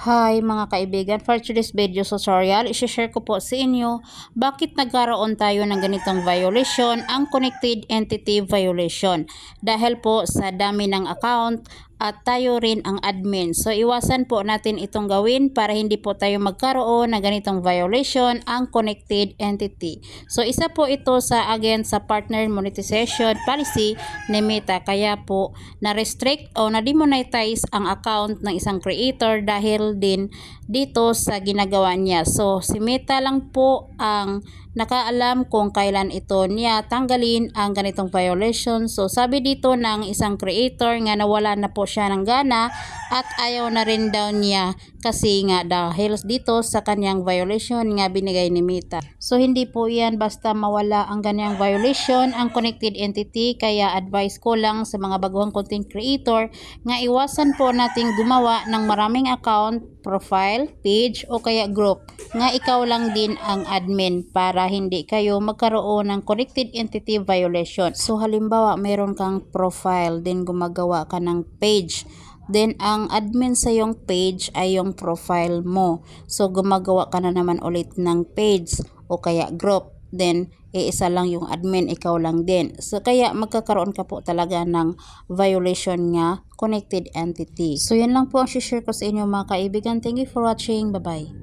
Hi mga kaibigan, for today's video tutorial, isi-share ko po sa inyo bakit nagkaroon tayo ng ganitong violation, ang connected entity violation. Dahil po sa dami ng account at tayo rin ang admin. So iwasan po natin itong gawin para hindi po tayo magkaroon ng ganitong violation, ang connected entity. So isa po ito sa again sa partner monetization policy ni Meta. Kaya po na-restrict o na-demonetize ang account ng isang creator dahil din dito sa ginagawa niya. So si Meta lang po ang nakaalam kung kailan ito niya tanggalin ang ganitong violation. So sabi dito ng isang creator nga nawala na po siya ng gana at ayaw na rin daw niya kasi nga dahil dito sa kanyang violation nga binigay ni Meta. So hindi po yan basta mawala ang ganyang violation ang connected entity kaya advice ko lang sa mga baguhang content creator nga iwasan po nating gumawa ng maraming account, profile, page o kaya group nga ikaw lang din ang admin para hindi kayo magkaroon ng connected entity violation. So halimbawa mayroon kang profile then gumagawa ka ng page Then, ang admin sa yung page ay yung profile mo. So, gumagawa ka na naman ulit ng page o kaya group. Then, iisa lang yung admin, ikaw lang din. So, kaya magkakaroon ka po talaga ng violation nga connected entity. So, yan lang po ang share ko sa inyo mga kaibigan. Thank you for watching. Bye-bye.